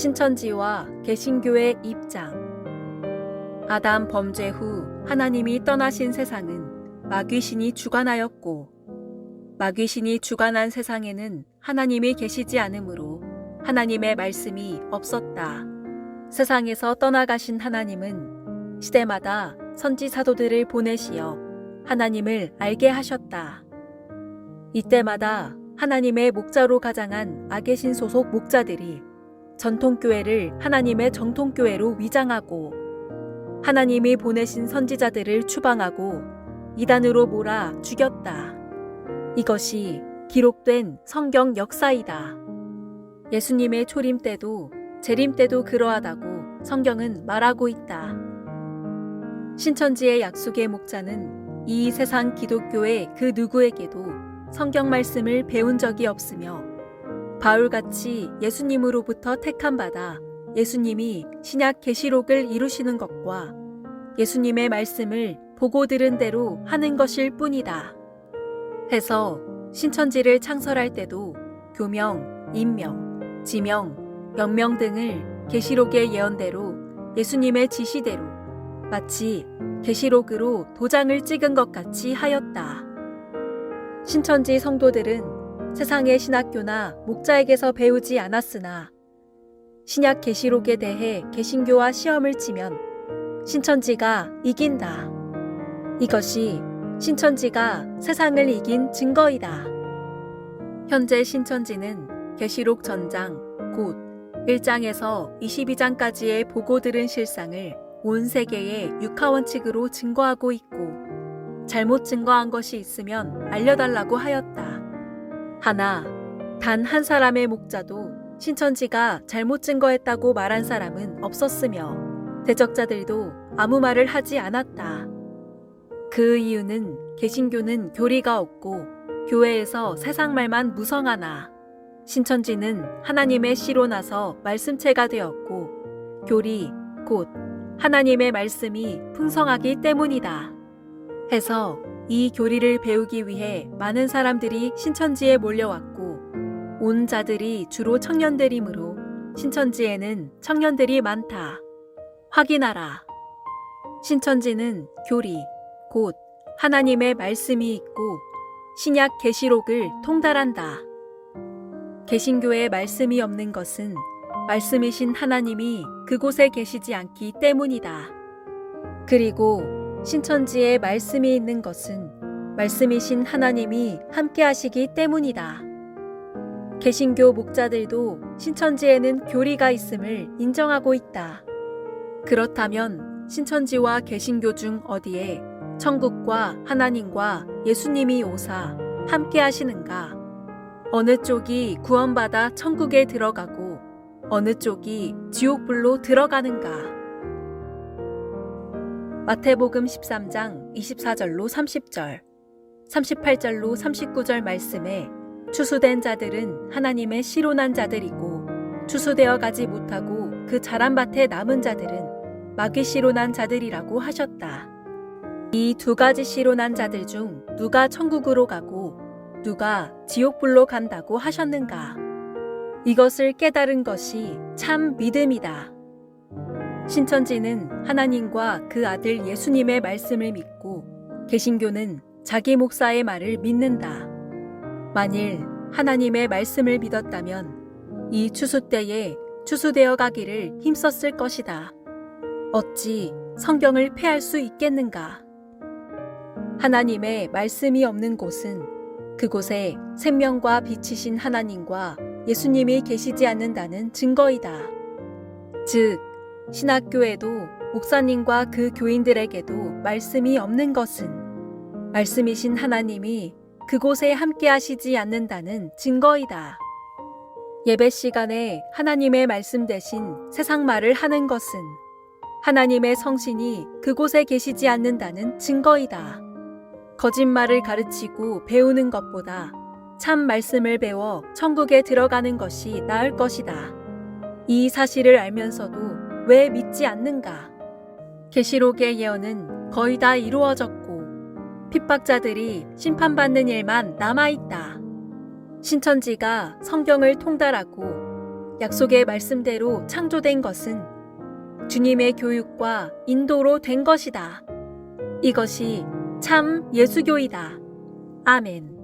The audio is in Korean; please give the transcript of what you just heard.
신천지와 개신교의 입장 아담 범죄 후 하나님이 떠나신 세상은 마귀신이 주관하였고 마귀신이 주관한 세상에는 하나님이 계시지 않으므로 하나님의 말씀이 없었다. 세상에서 떠나가신 하나님은 시대마다 선지 사도들을 보내시어 하나님을 알게 하셨다. 이때마다 하나님의 목자로 가장한 아계신 소속 목자들이 전통교회를 하나님의 정통교회로 위장하고 하나님이 보내신 선지자들을 추방하고 이단으로 몰아 죽였다. 이것이 기록된 성경 역사이다. 예수님의 초림 때도 재림 때도 그러하다고 성경은 말하고 있다. 신천지의 약속의 목자는 이 세상 기독교의 그 누구에게도 성경 말씀을 배운 적이 없으며 바울같이 예수님으로부터 택함 받아 예수님이 신약 계시록을 이루시는 것과 예수님의 말씀을 보고 들은 대로 하는 것일 뿐이다. 해서 신천지를 창설할 때도 교명, 임명, 지명, 연명 등을 계시록의 예언대로 예수님의 지시대로 마치 계시록으로 도장을 찍은 것 같이 하였다. 신천지 성도들은 세상의 신학교나 목자에게서 배우지 않았으나 신약 계시록에 대해 개신교와 시험을 치면 신천지가 이긴다. 이것이 신천지가 세상을 이긴 증거이다. 현재 신천지는 계시록 전장 곧 1장에서 22장까지의 보고 들은 실상을 온 세계의 육하원칙으로 증거하고 있고 잘못 증거한 것이 있으면 알려달라고 하였다. 하나, 단 한 사람의 목자도 신천지가 잘못 증거했다고 말한 사람은 없었으며 대적자들도 아무 말을 하지 않았다. 그 이유는 개신교는 교리가 없고 교회에서 세상 말만 무성하나 신천지는 하나님의 씨로 나서 말씀체가 되었고 교리 곧 하나님의 말씀이 풍성하기 때문이다. 해서 이 교리를 배우기 위해 많은 사람들이 신천지에 몰려왔고 온 자들이 주로 청년들이므로 신천지에는 청년들이 많다. 확인하라. 신천지는 교리, 곧 하나님의 말씀이 있고 신약 계시록을 통달한다. 개신교에 말씀이 없는 것은 말씀이신 하나님이 그곳에 계시지 않기 때문이다. 그리고 신천지에 말씀이 있는 것은 말씀이신 하나님이 함께 하시기 때문이다. 개신교 목자들도 신천지에는 교리가 있음을 인정하고 있다. 그렇다면 신천지와 개신교 중 어디에 천국과 하나님과 예수님이 오사 함께 하시는가? 어느 쪽이 구원받아 천국에 들어가고 어느 쪽이 지옥불로 들어가는가? 마태복음 13장 24절로 30절, 38절로 39절 말씀에 추수된 자들은 하나님의 시로난 자들이고 추수되어 가지 못하고 그 자란 밭에 남은 자들은 마귀 시로난 자들이라고 하셨다. 이 두 가지 시로난 자들 중 누가 천국으로 가고 누가 지옥불로 간다고 하셨는가? 이것을 깨달은 것이 참 믿음이다. 신천지는 하나님과 그 아들 예수님의 말씀을 믿고 개신교는 자기 목사의 말을 믿는다. 만일 하나님의 말씀을 믿었다면 이 추수 때에 추수되어 가기를 힘썼을 것이다. 어찌 성경을 폐할 수 있겠는가? 하나님의 말씀이 없는 곳은 그곳에 생명과 빛이신 하나님과 예수님이 계시지 않는다는 증거이다. 즉, 신학교에도 목사님과 그 교인들에게도 말씀이 없는 것은 말씀이신 하나님이 그곳에 함께 하시지 않는다는 증거이다. 예배 시간에 하나님의 말씀 대신 세상 말을 하는 것은 하나님의 성신이 그곳에 계시지 않는다는 증거이다. 거짓말을 가르치고 배우는 것보다 참 말씀을 배워 천국에 들어가는 것이 나을 것이다. 이 사실을 알면서도 왜 믿지 않는가? 계시록의 예언은 거의 다 이루어졌고 핍박자들이 심판받는 일만 남아 있다. 신천지가 성경을 통달하고 약속의 말씀대로 창조된 것은 주님의 교육과 인도로 된 것이다. 이것이 참 예수교이다. 아멘.